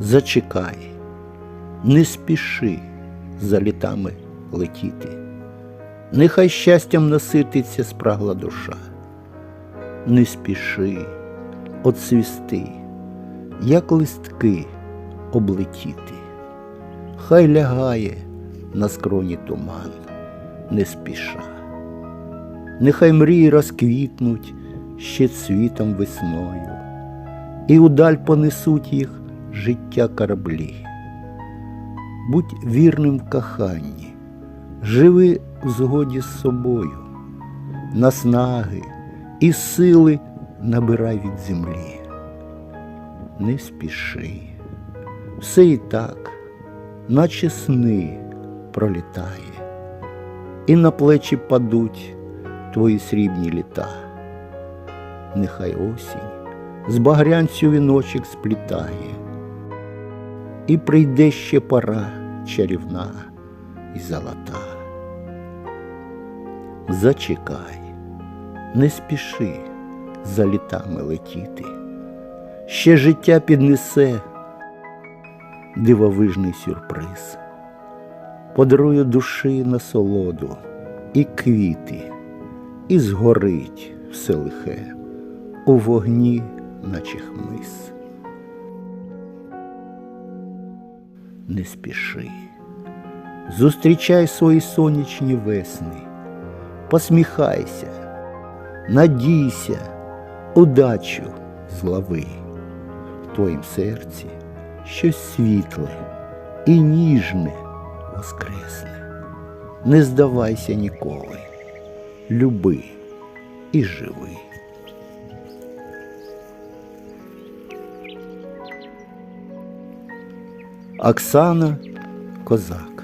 Зачекай, не спіши за літами летіти. Нехай щастям насититься спрагла душа. Не спіши, отсвісти, як листки облетіти. Хай лягає на скроні туман, не спіша. Нехай мрії розквітнуть ще цвітом весною, і удаль понесуть їх життя кораблі. Будь вірним в коханні, живи в згоді з собою, наснаги і сили набирай від землі. Не спіши, все і так, наче сни пролітає, і на плечі падуть твої срібні літа. Нехай осінь з багрянцю віночок сплітає, і прийде ще пора чарівна і золота. Зачекай, не спіши за літами летіти, ще життя піднесе дивовижний сюрприз, подарує душі насолоду і квіти, і згорить все лихе у вогні, наче хмиз. Не спіши, зустрічай свої сонячні весни, посміхайся, надійся, удачу злови. В твоїм серці щось світле і ніжне воскресне. Не здавайся ніколи, люби і живи. Оксана Козак